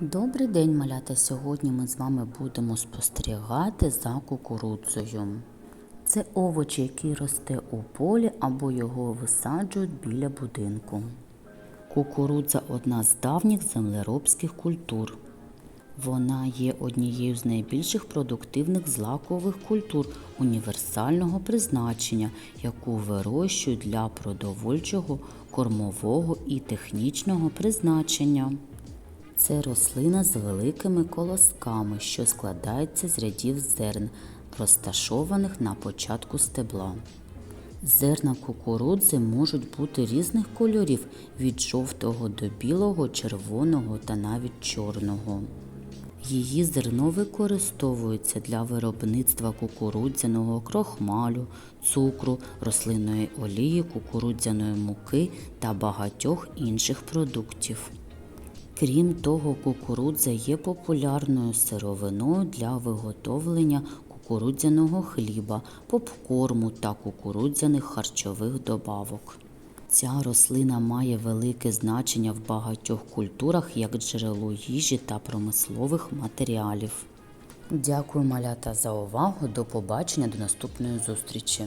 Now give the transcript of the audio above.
Добрий день, малята! Сьогодні ми з вами будемо спостерігати за кукурудзою. Це овоч, який росте у полі або його висаджують біля будинку. Кукурудза одна з давніх землеробських культур. Вона є однією з найбільших продуктивних злакових культур універсального призначення, яку вирощують для продовольчого, кормового і технічного призначення. Це рослина з великими колосками, що складається з рядів зерн, розташованих на початку стебла. Зерна кукурудзи можуть бути різних кольорів від жовтого до білого, червоного та навіть чорного. Її зерно використовується для виробництва кукурудзяного крохмалю, цукру, рослинної олії, кукурудзяної муки та багатьох інших продуктів. Крім того, кукурудза є популярною сировиною для виготовлення кукурудзяного хліба, попкорму та кукурудзяних харчових добавок. Ця рослина має велике значення в багатьох культурах як джерело їжі та промислових матеріалів. Дякую, малята, за увагу. До побачення, до наступної зустрічі.